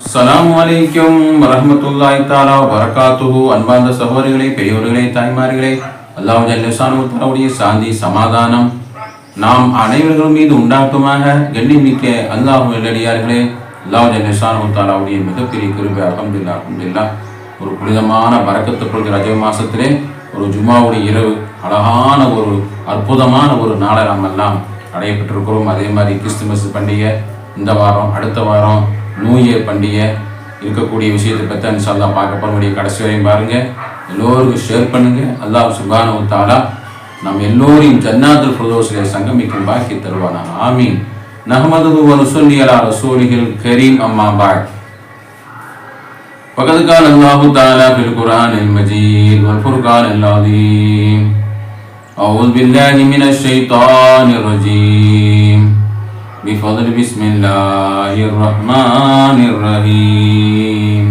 அஸ்லாம் அலைக்கும் வரமத்துல்லாய் தாலா வரகாத்துஹு அன்பார்ந்த சகோதரிகளே பெரியோர்களே தாய்மார்களே அல்லாஹ் ஜல்லஷானு சாந்தி சமாதானம் நாம் அனைவர்கள் மீது உண்டாக்குமாக கண்ணிமிக்க அல்லாஹ் நல்லடியார்களே அல்லாஹ் ஜல்லஷானு தஆலாவுடைய மிகப்பெரிய குறிப்பை அல்ஹம்துலில்லாஹ் அல்ஹம்துலில்லாஹ். ஒரு புனிதமான வரக்கத்துக்குள் ரஜ மாசத்திலே ஒரு ஜுமாவுடைய இரவு அழகான ஒரு அற்புதமான ஒரு நாளை நாம் எல்லாம் அடையப்பட்டிருக்கிறோம். அதே மாதிரி கிறிஸ்துமஸ் பண்டிகை இந்த வாரம் அடுத்த வாரம் நியூ இயர் பண்டிகை இருக்கக்கூடிய விஷயத்தை பற்றி அன்சால்லா பார்க்க போகிறோம் கடைசி வரையும் பாருங்க எல்லோருக்கும் ஷேர் பண்ணுங்க அல்லாஹ் சுபானு தாலா நம் எல்லோரையும் ஜன்னாத்துல் பிரதோசிலே சங்கமிக்கும் பாக்கி தருவானா ஆமீன் நஹமது வனுசல்லி அலா ரசூலிகள் கரீம் அம்மா பாய் وقد قال الله تعالى في القرآن المجيد والفرقان العظيم أعوذ بالله من الشيطان الرجيم بفضل بسم الله الرحمن الرحيم.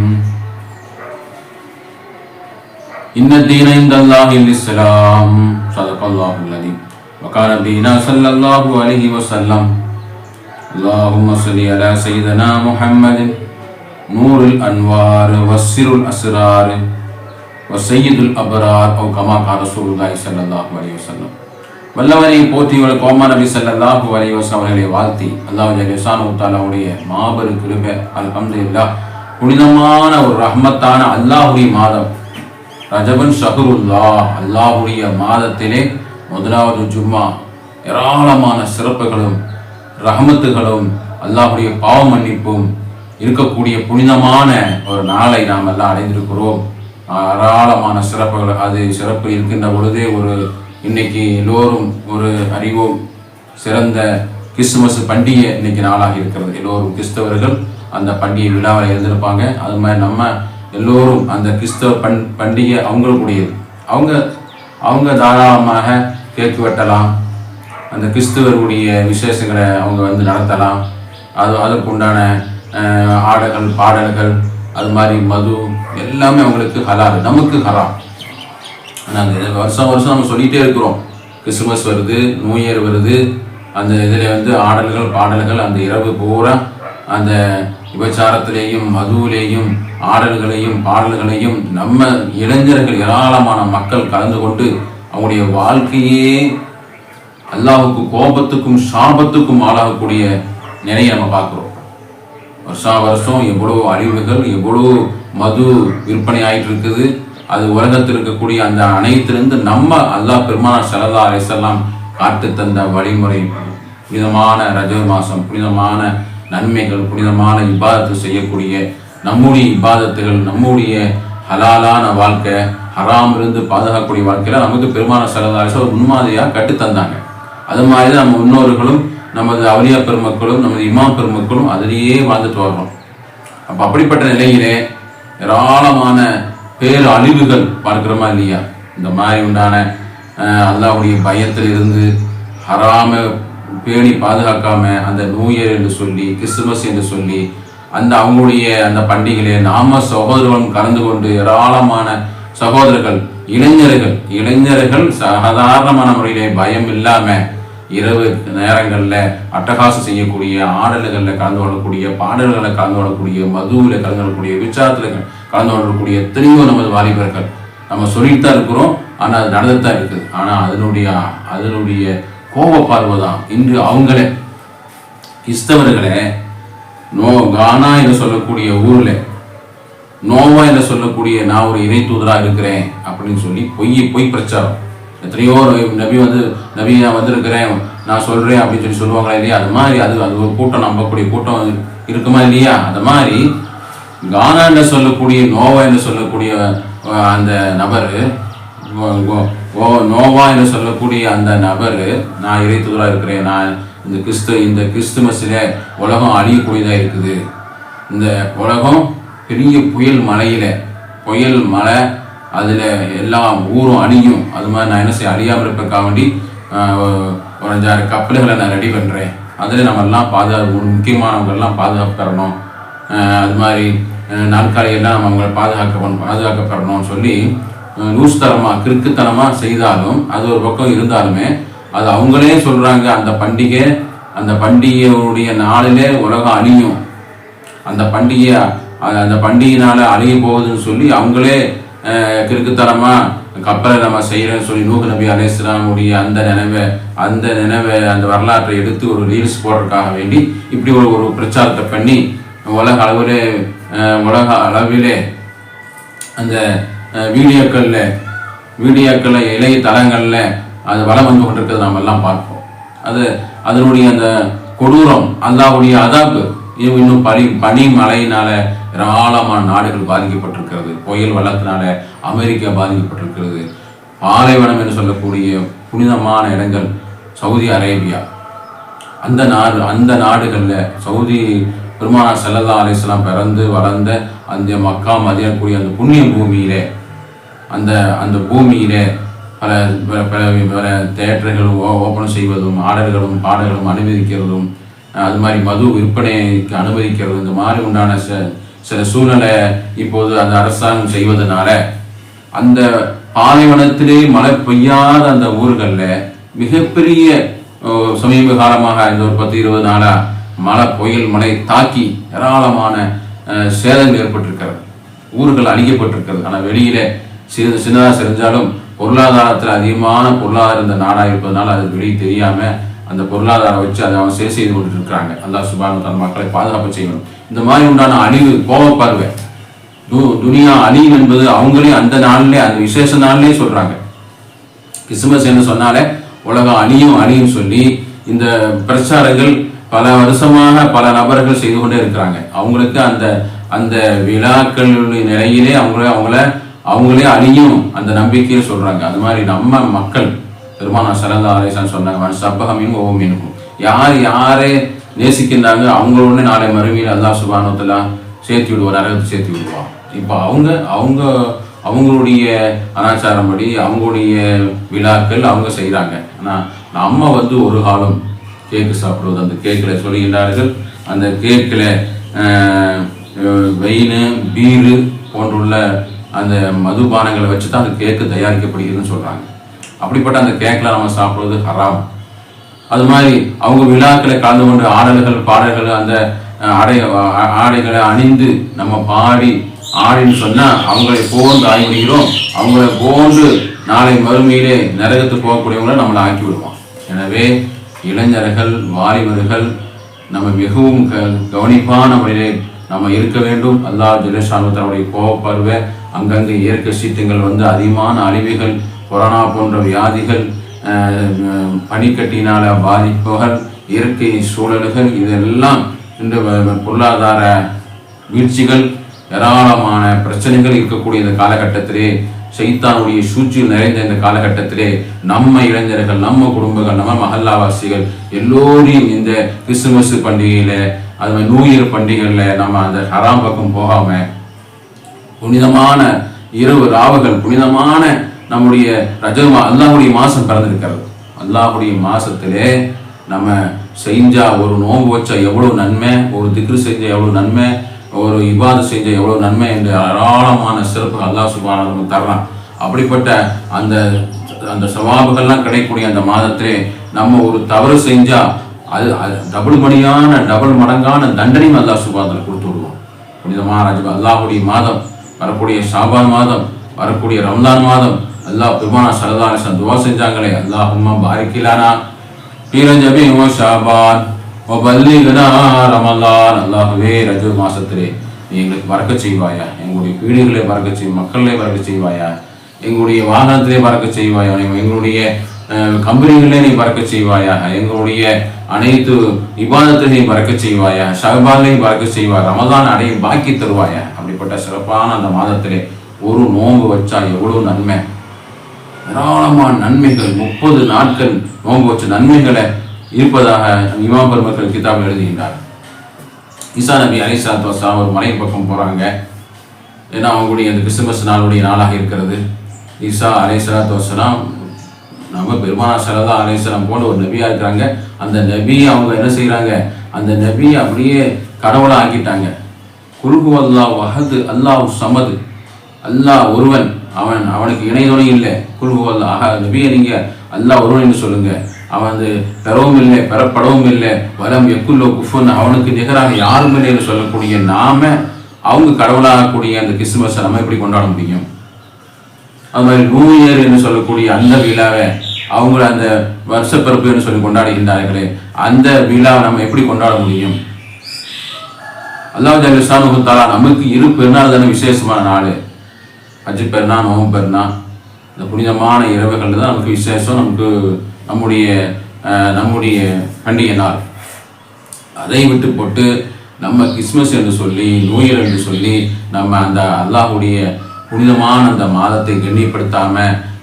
إن الدين عند الله الإسلام. صدق الله العظيم. وقال نبينا صلى الله عليه وسلم. اللهم صل على سيدنا محمد. نور الأنوار والسر الأسرار. وسيد الأبرار. أو كما قال رسول الله صلى الله عليه وسلم. வல்லவனை போற்றியவள் கோமா நபி ஸல்லல்லாஹு அலைஹி அவர்களை வாழ்த்தி அல்லாஹ் ஜல்லிசானு தாலாவுடைய மாபெரும் கிருபை இல்லா புனிதமான ஒரு ரஹ்மத்தான அல்லாஹுடைய மாதம். ரஜபன் ஷஹருல்லா அல்லாஹுடைய மாதத்திலே முதலாவது ஜும்மா. ஏராளமான சிறப்புகளும் ரஹமத்துகளும் அல்லாஹுடைய பாவ மன்னிப்பும் இருக்கக்கூடிய புனிதமான ஒரு நாளை நாம் எல்லாம் அடைந்திருக்கிறோம். ஏராளமான சிறப்புகள் அது சிறப்பு இருக்கின்ற பொழுதே ஒரு இன்னைக்கு எல்லோரும் ஒரு அறிவோம் சிறந்த கிறிஸ்துமஸ் பண்டிகை இன்னைக்கு நாளாக இருக்கிறது. எல்லோரும் கிறிஸ்தவர்கள் அந்த பண்டிகை விழாவில் இருந்திருப்பாங்க அது மாதிரி நம்ம எல்லோரும் அந்த கிறிஸ்தவ பண் பண்டிகை அவங்களுக்குடையது. அவங்க அவங்க தாராளமாக கேக்கு வெட்டலாம். அந்த கிறிஸ்துவருடைய விசேஷங்களை அவங்க வந்து நடத்தலாம். அது அதற்குண்டான அஹ், ஆடல்கள் பாடல்கள் அது மாதிரி மது எல்லாமே அவங்களுக்கு ஹலால் நமக்கு ஹராம் நாங்கள் வருஷம் வருஷம் நம்ம சொல்லிகிட்டே இருக்கிறோம். கிறிஸ்துமஸ் வருது நியூ இயர் வருது. அந்த இதில் வந்து ஆடல்கள் பாடல்கள் அந்த இரவு பூரா அந்த விபச்சாரத்திலேயும் மதுவிலேயும் ஆடல்களையும் பாடல்களையும் நம்ம இளைஞர்கள் ஏராளமான மக்கள் கலந்து கொண்டு அவங்களுடைய வாழ்க்கையே அல்லாவுக்கு கோபத்துக்கும் சாபத்துக்கும் ஆளாகக்கூடிய நிலையை நம்ம பார்க்குறோம். வருஷா வருஷம் எவ்வளோ அழிவுகள் எவ்வளோ மது விற்பனை ஆகிட்டு இருக்குது அது உலகத்தில் இருக்கக்கூடிய அந்த அனைத்திலிருந்து நம்ம அல்லாஹ் பெருமானார் சல்லா அலிசல்லாம் காட்டு தந்த வழிமுறை புனிதமான ரஜ மாசம் புனிதமான நன்மைகள் புனிதமான இபாதத்து செய்யக்கூடிய நம்முடைய இபாதத்துகள் நம்முடைய ஹலாலான வாழ்க்கை ஹராம் இருந்து பாதுகாக்கக்கூடிய வாழ்க்கையில நமக்கு பெருமான சல்லா அலிசல்லாம் ஒரு முன்மாதிரியாக கட்டுத்தந்தாங்க அது மாதிரி தான் நம்ம முன்னோர்களும் நமது அவலியா பெருமக்களும் நமது இமாம் பெருமக்களும் அதிலேயே வாழ்ந்துட்டு வர்றோம். அப்போ அப்படிப்பட்ட நிலையிலே ஏராளமான பேர் அழிவுகள் பார்க்கிறோமா இல்லையா? இந்த மாதிரி உண்டான அல்லாவுடைய பயத்தில் இருந்து ஹராம பேணி பாதுகாக்காம அந்த நியூ இயர் என்று சொல்லி கிறிஸ்துமஸ் என்று சொல்லி அந்த அவங்களுடைய அந்த பண்டிகையிலே நாம சகோதரர்களும் கலந்து கொண்டு ஏராளமான சகோதரர்கள் இளைஞர்கள் இளைஞர்கள் சாதாரணமான முறையிலே பயம் இல்லாம இரவு நேரங்களில் அட்டகாசம் செய்யக்கூடிய ஆடல்களில் கலந்து கொள்ளக்கூடிய பாடல்களில் கலந்து கொள்ளக்கூடிய மதுவில் கலந்து கொள்ளக்கூடிய விசாரத்தில் கலந்து கொள்ளக்கூடிய எத்தனையோ நமது வாலிபர்கள் நம்ம சொல்லிட்டு தான் இருக்கிறோம். ஆனால் அது நடந்துட்டு தான் இருக்குது. ஆனால் அதனுடைய அதனுடைய கோப பார்வை தான் இன்று அவங்களே கிறிஸ்தவர்களே நோ கானா என்று சொல்லக்கூடிய ஊரில் நோவா என்று சொல்லக்கூடிய நான் ஒரு இறை தூதராக இருக்கிறேன் அப்படின்னு சொல்லி பொய் பொய் பிரச்சாரம். எத்தனையோ நபி வந்து நபி நான் வந்திருக்கிறேன் நான் சொல்கிறேன் அப்படின்னு சொல்லி சொல்லுவாங்களா இல்லையா? அது மாதிரி அது அது ஒரு கூட்டம் நம்பக்கூடிய கூட்டம் இருக்குமா இல்லையா? அது மாதிரி கானா என்று சொல்லக்கூடிய நோவா என்று சொல்லக்கூடிய அந்த நபர் நோவா என்று சொல்லக்கூடிய அந்த நபர் நான் இறை இருக்கிறேன் நான் இந்த கிறிஸ்து இந்த கிறிஸ்துமஸில் உலகம் அழியக்கூடியதாக இருக்குது. இந்த உலகம் பெரிய புயல் மலையில் புயல் மலை அதில் எல்லா ஊரும் அழியும். அது மாதிரி நான் என்ன செய்ய அழியாமல் இருப்பதுக்காக வேண்டி ஆஹ், ஒரு அஞ்சாறு கப்பல்களை நான் ரெடி பண்ணுறேன் அதில் நம்ம எல்லாம் பாதுகாப்பு முக்கியமானவங்கள்லாம் பாதுகாப்பு தரணும். அது மாதிரி நாற்காலியெல்லாம் அவங்களை பாதுகாக்கணும் பாதுகாக்கப்படணும்னு சொல்லி லூஸ்தனமாக கிறுக்குத்தனமாக செய்தாலும் அது ஒரு பக்கம் இருந்தாலுமே அது அவங்களே சொல்கிறாங்க அந்த பண்டிகை அந்த பண்டிகையுடைய நாளிலே உலகம் அழியும். அந்த பண்டிகை அந்த பண்டிகையினால் அழிய போகுதுன்னு சொல்லி அவங்களே கிறுக்குத்தனமாக கப்பலை நம்ம செய்கிறேன்னு சொல்லி நூக நபி அலேஸ்லாமுடைய அந்த நினைவை அந்த நினைவை அந்த வரலாற்றை எடுத்து ஒரு ரீல்ஸ் போடுறதுக்காக வேண்டி இப்படி ஒரு ஒரு பிரச்சாரத்தை பண்ணி உலக அளவிலே உலக அளவிலே அந்த வீடியோக்களில் வீடியோக்களில் இளைய தளங்களில் அது வளம் வந்து கொண்டிருக்கிறது நாம் எல்லாம் பார்ப்போம். அது அதனுடைய அந்த கொடூரம் அல்லாவுடைய அதாப்பு இன்னும் பனி பனி மழையினால ஏராளமான நாடுகள் பாதிக்கப்பட்டிருக்கிறது. புயல் வளத்தினால அமெரிக்கா பாதிக்கப்பட்டிருக்கிறது. பாலைவனம் என்று சொல்லக்கூடிய புனிதமான இடங்கள் சவுதி அரேபியா. அந்த நாடு அந்த நாடுகளில் சவுதி பெருமானா சல்லல்லா அலிஸ்லாம் பிறந்து வளர்ந்த அந்த மக்கா மதியக்கூடிய அந்த புண்ணிய பூமியிலே அந்த அந்த பூமியிலே பல பல பல பல தேட்டர்கள் ஓப்பன் செய்வதும் ஆடல்களும் பாடல்களும் அனுமதிக்கிறதும் அது மாதிரி மது விற்பனைக்கு அனுமதிக்கிறதும் இந்த மாதிரி உண்டான ச சில சூழ்நிலை இப்போது அந்த அரசாங்கம் செய்வதனால அந்த பாலைவனத்திலே மழை பெய்யாத அந்த ஊர்களில் மிகப்பெரிய சமீப காலமாக இந்த ஒரு பத்து இருபது நாளாக மழை புயல் மழை தாக்கி ஏராளமான சேதம் சேதங்கள் ஏற்பட்டிருக்கிறது. ஊர்கள் அழிக்கப்பட்டிருக்கிறது. ஆனால் வெளியில சிறிது சின்னதாக செஞ்சாலும் பொருளாதாரத்தில் அதிகமான பொருளாதாரம் இந்த நாடாக இருப்பதனால அது வெளியே தெரியாமல் அந்த பொருளாதாரம் வச்சு அதை அவன் சரி செய்து கொண்டு இருக்கிறாங்க அல்லாஹ் சுபானு தன் மக்களை பாதுகாப்பு செய்யணும். இந்த மாதிரி உண்டான அழிவு கோபப்பார்வை து- துனியா அழியும் என்பது அவங்களே அந்த நாள்லயே அந்த விசேஷ நாள்லேயே சொல்றாங்க. கிறிஸ்துமஸ் என்று சொன்னாலே உலகம் அழியும் அழியும் சொல்லி இந்த பிரச்சாரங்கள் பல வருஷமாக பல நபர்கள் செய்து கொண்டே இருக்கிறாங்க. அவங்களுக்கு அந்த அந்த விழாக்களுடைய நிலையிலே அவங்கள அவங்கள அவங்களே அழியும் அந்த நம்பிக்கையை சொல்றாங்க. அது மாதிரி நம்ம மக்கள் பெருமானா சரந்தா ஆலேசான் சொன்னாங்க சப்பகமின் ஓமினும் யார் யாரே நேசிக்கின்றாங்க? அவங்களோட நாளை மறுமையில் அல்லா சுபானத்தில் சேர்த்து விடுவார் நரகத்தை சேர்த்து விடுவான் இப்போ அவங்க அவங்க அவங்களுடைய அனாச்சாரப்படி அவங்களுடைய விழாக்கள் அவங்க செய்கிறாங்க ஆனால் நம்ம வந்து ஒரு காலம் கேக்கு சாப்பிடுவது அந்த கேக்கில் சொல்கின்றார்கள் அந்த கேக்கில் வெயின் பீரு போன்றுள்ள அந்த மதுபானங்களை வச்சு தான் அந்த கேக்கு தயாரிக்கப்படுகிறதுன்னு சொல்கிறாங்க அப்படிப்பட்ட அந்த கேக்கில் நம்ம சாப்பிடுவது ஹராம். அது மாதிரி அவங்க விழாக்களை கலந்து கொண்டு ஆடல்கள் பாடல்கள் அந்த ஆடை ஆடைகளை அணிந்து நம்ம பாடி ஆடின்னு சொன்னால் அவங்களை போன்று ஆகிவிடுகிறோம் அவங்களை போன்று நாளை மறுமையிலே நரகத்துக்கு போகக்கூடியவங்களை நம்மளை ஆக்கி விடுவோம் எனவே இளைஞர்கள் வாலிபர்கள் நம்ம மிகவும் க கவனிப்பான முறையிலே நம்ம இருக்க வேண்டும். அல்லா ஜெலசானுடைய கோபப்பருவ அங்கங்கே இயற்கை சீற்றங்கள் வந்து அதிகமான அழிவுகள் கொரோனா போன்ற வியாதிகள் அஹ், பனிக்கட்டினால பாதிப்புகள் இயற்கை சூழல்கள் இதெல்லாம் இன்று பொருளாதார வீழ்ச்சிகள் ஏராளமான பிரச்சனைகள் இருக்கக்கூடிய இந்த காலகட்டத்திலே சைத்தானுடைய சூழ்ச்சியில் நிறைந்த இந்த காலகட்டத்திலே நம்ம இளைஞர்கள் நம்ம குடும்பங்கள் நம்ம மகல்லாவாசிகள் எல்லோரையும் இந்த கிறிஸ்துமஸ் பண்டிகையில அது மாதிரி நியூ இயர் பண்டிகையில நம்ம அந்த ஹராம் பக்கம் போகாம புனிதமான இரவு ராவுகள் புனிதமான நம்முடைய ரஜமா அல்லாஹுடைய மாசம் பிறந்திருக்கிறது. அல்லாஹுடைய மாசத்திலே நம்ம செஞ்சா ஒரு நோன்பு வச்சா எவ்வளவு நன்மை ஒரு திக்ரு செஞ்சா எவ்வளவு நன்மை ஒரு இவ்வாறு செஞ்ச எவ்வளோ நன்மை என்று ஏராளமான சிறப்பு அல்லாஹ் சுபான நமக்கு தர்றான். அப்படிப்பட்ட அந்த அந்த சவாபுகள்லாம் கிடைக்கக்கூடிய அந்த மாதத்திலே நம்ம ஒரு தவறு செஞ்சால் அது அது டபுள் மணியான டபுள் மடங்கான தண்டனையும் அல்லாஹ் சுபாத்தில் கொடுத்து விடுவோம் புனிதமான ரஜப அல்லாஹுடைய மாதம் வரக்கூடிய ஷாபான் மாதம் வரக்கூடிய ரம்லான் மாதம் அல்லாஹ் பெருமானா சரதாரசன் துவா செஞ்சாங்களே அல்லாஹும்மா பாரிக்கிலானா. பீரஞ்சபி ஓ ஷாபான். பல்லிகனா ரமலான் அல்லாஹுவே ரஜு மாசத்திலே நீ எங்களுக்கு மறக்க செய்வாயா? எங்களுடைய வீடுகளை மறக்க செய் மக்களே மறக்க செய்வாயா? எங்களுடைய வாகனத்திலே மறக்க செய்வாயா? எங்களுடைய கம்பெனிகளே நீ மறக்க செய்வாயா? எங்களுடைய அனைத்து விவாதத்தை நீ மறக்க செய்வாயா? ஷஹபானை பறக்க செய்வாய்? ரமதான் அடையும் பாக்கி தருவாயா? அப்படிப்பட்ட சிறப்பான அந்த மாதத்திலே ஒரு நோன்பு வச்சா எவ்வளவு நன்மை? ஏராளமான நன்மைகள். முப்பது நாட்கள் நோன்பு வச்ச நன்மைகளை இருப்பதாக இமாம் பெருமக்கள் கிதாபில் எழுதுகின்றார். ஈசா நபி அலிசாத் வஸ்லாம் ஒரு மலை பக்கம் போகிறாங்க ஏன்னா அவங்களுடைய அந்த கிறிஸ்துமஸ் நாளுடைய நாளாக இருக்கிறது. ஈசா அலைசலாத் வசலாம் நம்ம பெருமானா சரதா அலைசலாம் போன்ற ஒரு நபியாக இருக்கிறாங்க. அந்த நபி அவங்க என்ன செய்கிறாங்க அந்த நபி அப்படியே கடவுளாக ஆக்கிட்டாங்க. குருகு அல்லாஹ் வஹது அல்லாஹ் சமது. அல்லாஹ் ஒருவன். அவன் அவனுக்கு இணை இல்லை. குருகு அல்லாஹ் நபியை நீங்கள் அல்லாஹ் ஒருவன் என்று சொல்லுங்கள் அவன் வந்து பெறவும் இல்லை பெறப்படவும் இல்லை வரம் எக்குள்ளோ குஃபுன்னு அவனுக்கு நிகராக யாரும் இல்லைன்னு சொல்லக்கூடிய நாம அவங்க கடவுளாகக்கூடிய அந்த கிறிஸ்துமஸை நம்ம எப்படி கொண்டாட முடியும்? அது மாதிரி நியூ இயர் என்று சொல்லக்கூடிய அந்த விழாவை அவங்கள அந்த வருஷப்பிறப்பு என்று சொல்லி கொண்டாடுகின்றார்களே அந்த விழாவை நம்ம எப்படி கொண்டாட முடியும்? அல்லாஹ் ஜல்லிஸ்லானு நமக்கு இரு பெருநாள் தானே விசேஷமான நாள். அஜி பெருநா நோம்பு பெருநா இந்த புனிதமான இரவுகள் தான் நமக்கு விசேஷம் நமக்கு நம்முடைய நம்முடைய பண்டிகை நாள் அதை விட்டு போட்டு நம்ம கிறிஸ்மஸ் என்று சொல்லி நியூ என்று சொல்லி நம்ம அந்த அல்லாஹுடைய புனிதமான அந்த மாதத்தை கண்ணியப்படுத்தாம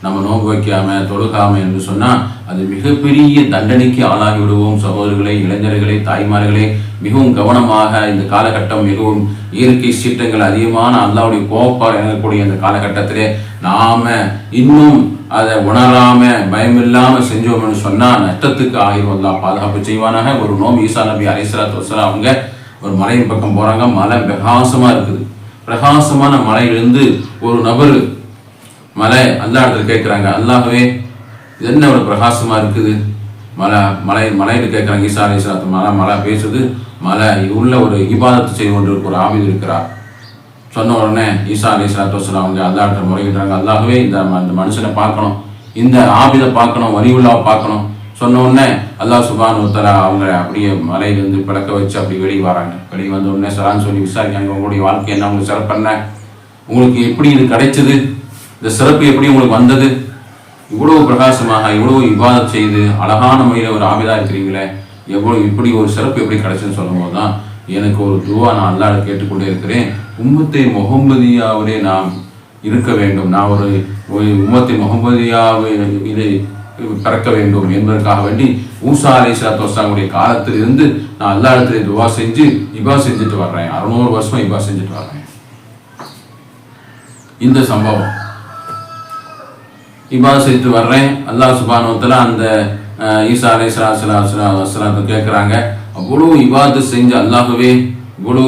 நம்ம நோன்பு வைக்காமல் தொழுக்காமல் என்று சொன்னால் அது மிகப்பெரிய தண்டனைக்கு ஆளாகி விடுவோம் சகோதரர்களே இளைஞர்களே தாய்மார்களே மிகவும் கவனமாக இந்த காலகட்டம் மிகவும் இயற்கை சீற்றங்கள் அதிகமான அல்லாவுடைய கோப்பால் இணங்கக்கூடிய இந்த காலகட்டத்திலே நாம் இன்னும் அதை உணராம பயமில்லாம செஞ்சோம்னு சொன்னா நஷ்டத்துக்கு ஆயிரம். அல்லா பாதுகாப்பு செய்வானாக. ஒரு நோம் ஈசா நபி அலைசலாத்து வசலாம் அவங்க ஒரு மலையின் பக்கம் போறாங்க. மலை பிரகாசமா இருக்குது. பிரகாசமான மலையிலிருந்து ஒரு நபர் மலை அந்த இடத்துல கேட்குறாங்க அல்லாகவே இது என்ன ஒரு பிரகாசமா இருக்குது? மலை மலை மலையில் கேட்குறாங்க ஈசா அலைசலாத்து மலை மலை பேசுது. மலை உள்ள ஒரு இபாதத்தை செய்து கொண்டு ஒரு ஆமிது இருக்கிறார். சொன்ன உடனே ஈசா அலி சலாத்து வசலாம் அவங்க அல்லாட்ட முறையிடுறாங்க. அல்லாகவே இந்த ம- இந்த மனுஷனை பார்க்கணும். இந்த ஆபிதை பார்க்கணும். வலிவுல்லாவை பார்க்கணும். சொன்ன உடனே அல்லாஹ் சுபான் உத்தரா அவங்க அப்படியே மலையிலேருந்து பிளக்க வச்சு அப்படி வெளியே வராங்க. வெளியே வந்த உடனே சலான்னு சொல்லி விசாரிக்காங்க உங்களுடைய வாழ்க்கை என்ன? உங்களுக்கு சிறப்பு என்ன? உங்களுக்கு எப்படி இது கிடைச்சது? இந்த சிறப்பு எப்படி உங்களுக்கு வந்தது? இவ்வளவு பிரகாசமாக இவ்வளவு விவாதம் செய்து அழகான முறையில் ஒரு ஆபிதா இருக்கிறீங்களே. எவ்வளவு இப்படி ஒரு சிறப்பு எப்படி கிடைச்சதுன்னு சொல்லும்போது தான் எனக்கு ஒரு துவா நான் அல்லாட கேட்டுக்கொண்டே இருக்கிறேன். உம்மத்தை முகம்பதியாவிலே நாம் இருக்க வேண்டும். நான் ஒரு உம்மத்தை முகம்மதியாவை இதை பிறக்க வேண்டும் என்பதற்காக வேண்டி ஊசா அலை சலாத்துடைய காலத்தில் இருந்து நான் எல்லா இடத்துல துவா செஞ்சு இபா செஞ்சுட்டு வர்றேன். அறுநூறு வருஷம் இபா செஞ்சுட்டு வர்றேன். இந்த சம்பவம். இபா செஞ்சுட்டு வர்றேன். அல்லாஹ் சுபானுவத்தில் அந்த அஹ், ஈசா அலை சலாத்து கேட்குறாங்க. அவ்வளோ இபாத்து செஞ்சு அல்லாகவே இவ்வளோ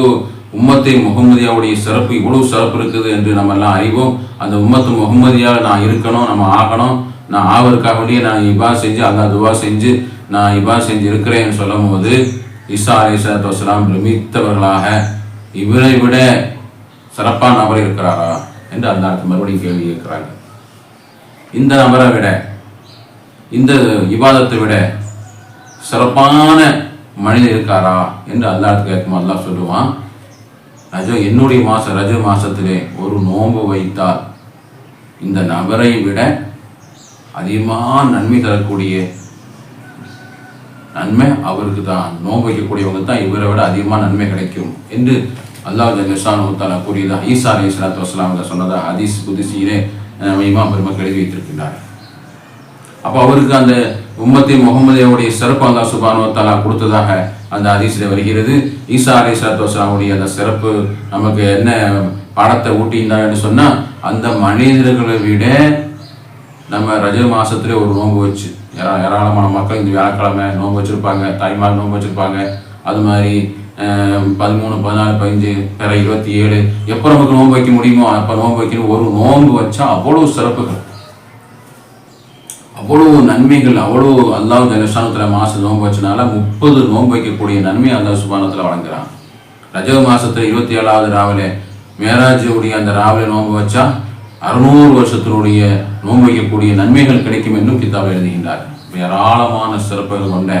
உம்மத்தை முகமதியாவுடைய சிறப்பு இவ்வளோ சிறப்பு இருக்குது என்று நம்ம எல்லாம் அறிவோம். அந்த உம்மத்து முகமதியாக நான் இருக்கணும் நம்ம ஆகணும். நான் ஆவதற்காக வேண்டிய நான் இபா செஞ்சு அல்லா துவா செஞ்சு நான் இபா செஞ்சு இருக்கிறேன்னு சொல்லும் போது இசா அலை பிரமித்தவர்களாக இவரை விட சிறப்பான நபர் இருக்கிறாரா என்று அந்த மறுபடியும் கேள்வி இருக்கிறாங்க இந்த நபரை விட இந்த விவாதத்தை விட சிறப்பான மனிதர் இருக்காரா என்று அல்லாஹ் கேட்கும் அல்லாஹ் சொல்லுவான். ரஜோ என்னுடைய மாதம் ரஜ மாசத்திலே ஒரு நோன்பு வைத்தால் இந்த நபரை விட அதிகமாக நன்மை தரக்கூடிய நன்மை அவருக்கு தான். நோன்பு வைக்கக்கூடியவங்க தான் இவரை விட அதிகமாக நன்மை கிடைக்கும் என்று அல்லாஹ் ஜல்லிஷான் தாலா கூறியதா ஈசா அலி இஸ்லாத்து வஸ்லாம் சொன்னதா ஹதீஸ் குதிசியிலே இமாம் பெருமக்கள் எழுதி வைத்திருக்கின்றார் அப்போ அவருக்கு அந்த உம்மத்தை முகமதியாவுடைய சிறப்பு அந்த சுபானுவத்தாலா தாலா கொடுத்ததாக அந்த ஹதீஸில் வருகிறது. ஈசா அலி சலாத்து வஸ்லாமுடைய அந்த சிறப்பு நமக்கு என்ன பாடத்தை ஊட்டியிருந்தாருன்னு சொன்னால் அந்த மனிதர்களை விட நம்ம ரஜ மாசத்துல ஒரு நோன்பு வச்சு ஏராளமான மக்கள் இந்த வியாழக்கிழமை நோன்பு வச்சிருப்பாங்க தாய்மார் நோன்பு வச்சிருப்பாங்க. அது மாதிரி பதிமூணு பதினாலு பதினஞ்சு பிற இருபத்தி ஏழு எப்போ நமக்கு நோன்பு வைக்க முடியுமோ அப்போ நோன்பு வைக்கணும். ஒரு நோன்பு வச்சா அவ்வளோ சிறப்புகள். அவ்வளோ நன்மைகள் அவ்வளோ அல்லாஹ் ஜலசானத்தில் மாதம் நோன்பு வச்சனால முப்பது நோன்பு வைக்கக்கூடிய நன்மை அல்லாஹ் சுபானத்தில் வழங்குறான். ரஜவ மாதத்தில் இருபத்தி ஏழாவது ராவிலே மேராஜுடைய அந்த ராவிலே நோன்பு வச்சா அறுநூறு வருஷத்தினுடைய நோன்பு வைக்கக்கூடிய நன்மைகள் கிடைக்கும் என்றும் கித்தாப் எழுதுகின்றார். ஏராளமான சிறப்புகள் கொண்ட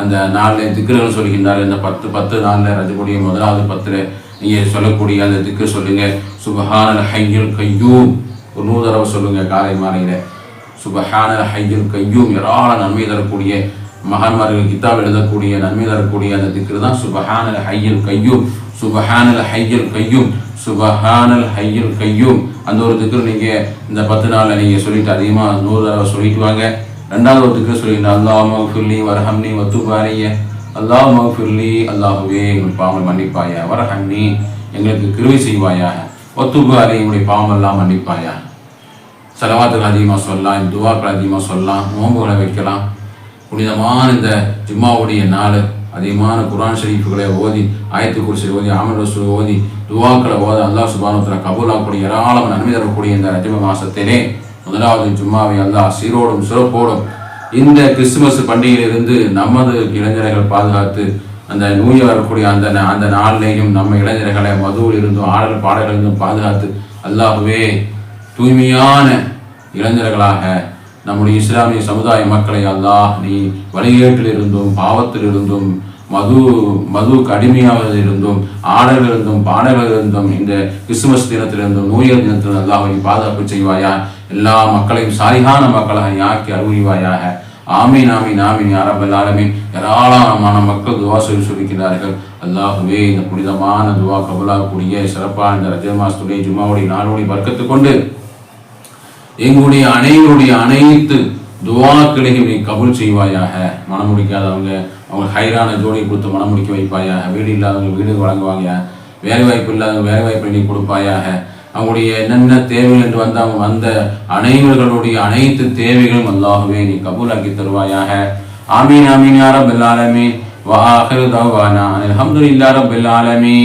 அந்த நாளில் திக்கர்கள் சொல்கின்றார் இந்த பத்து பத்து நாளில் ரஜகுடைய முதலாவது பத்தில் நீங்கள் சொல்லக்கூடிய அந்த திக்கு சொல்லுங்கள் சுபஹான ஹையுல் கையூம். ஒரு நூறு தடவை சொல்லுங்கள் காலை மாலையில். சுபஹான ஹையில் கையும் ஏராள நன்மை தரக்கூடிய மகான்மார்கள் கிதாப் எழுதக்கூடிய நன்மை தரக்கூடிய அந்த திக்ரு தான் சுபஹானல் ஹையில் கையும். சுபஹானல் ஹையில் கையும் சுபஹானல் ஹையில் கையும். அந்த ஒரு திக்ரு நீங்கள் இந்த பத்து நாளில் நீங்கள் சொல்லிட்டு அதிகமாக நூறு தடவை சொல்லிட்டு வாங்க. ரெண்டாவது ஒரு திக்ரு சொல்லிட்டு அல்லாஹ் மஃபிர்லி வரஹம்னி வத்துபாரிய அல்லாஹ் மஃபிர்லி அல்லாஹுவே எங்கள் பாவங்கள் மன்னிப்பாயா வரஹம்னி எங்களுக்கு கிருவி செய்வாயாக. ஒத்துபாரி எங்களுடைய பாவமெல்லாம் மன்னிப்பாயா செலவாத்துகள் அதிகமாக சொல்லலாம் இந்த துவாக்கள் அதிகமாக சொல்லலாம் நோன்புகளை வைக்கலாம். புனிதமான இந்த ஜும்மாவுடைய நாள் அதிகமான குரான் ஷரீஃபுகளை ஓதி ஆயத்து குர்சி ஓதி ஆமர் ரசூல் ஓதி துவாக்களை ஓத அல்லாஹ் சுபானத்தில் கபூலாக்கூடிய ஏராளமான நன்மை தரக்கூடிய இந்த ரஜப மாதத்திலே முதலாவது ஜும்மாவை அல்லாஹ் சீரோடும் சிறப்போடும் இந்த கிறிஸ்துமஸ் பண்டிகையிலிருந்து நமது இளைஞர்கள் பாதுகாத்து அந்த நூய வரக்கூடிய அந்த நா- அந்த நாளிலையும் நம்ம இளைஞர்களை மதுவில் இருந்தும் ஆடல் பாடலிருந்தும் பாதுகாத்து அல்லாஹுவே தூய்மையான இளைஞர்களாக நம்முடைய இஸ்லாமிய சமுதாய மக்களை அல்லாஹ் நீ வழிகேட்டில் இருந்தும் பாவத்தில் இருந்தும் மது மது அடிமையாவதில் இருந்தும் ஆடல்கள் இருந்தும் பாடல்கள் இருந்தும் இந்த கிறிஸ்துமஸ் தினத்திலிருந்தும் நூயர் தினத்திலிருந்து அல்லாஹ் பாதுகாப்பு செய்வாயா? எல்லா மக்களையும் சாரிகான மக்களாக நீ ஆக்கி அருள்வாயாக. ஆமீன் ஆமீன் ஆமீன் யாரபல் ஆலமீன். ஏராளமான மக்கள் துவா சொல்லி சொல்லிக்கிறார்கள் அல்லாஹுவே இந்த புனிதமான துவா கபலாகக்கூடிய சிறப்பான இந்த ரஜ ஜுமாவுடைய ஜும்மாவுடைய நாளுடைய வர்க்கத்து கொண்டு எங்களுடைய அனைவருடைய அனைத்து துவாக்களையும் நீ கபுல் செய்வாயாக. மனம் முடிக்காதவங்க அவங்க ஹைரான ஜோடி கொடுத்து மனம் முடிக்க வைப்பாயாக வீடு இல்லாதவங்க வீடு வழங்குவாங்க. வேலை வாய்ப்பு இல்லாதவங்க வேலை வாய்ப்பை நீ கொடுப்பாயாக. அவங்களுடைய என்னென்ன தேவைகள் என்று வந்து அவங்க வந்த அனைவர்களுடைய அனைத்து தேவைகளும் அல்லாகவே நீ கபூலாக்கி தருவாயாக. ஆமீன் ஆமீன் யாரம் ரப்பல் ஆலமீன். தவானா. ஆஹிரு தஅவானா ஆலமீன்.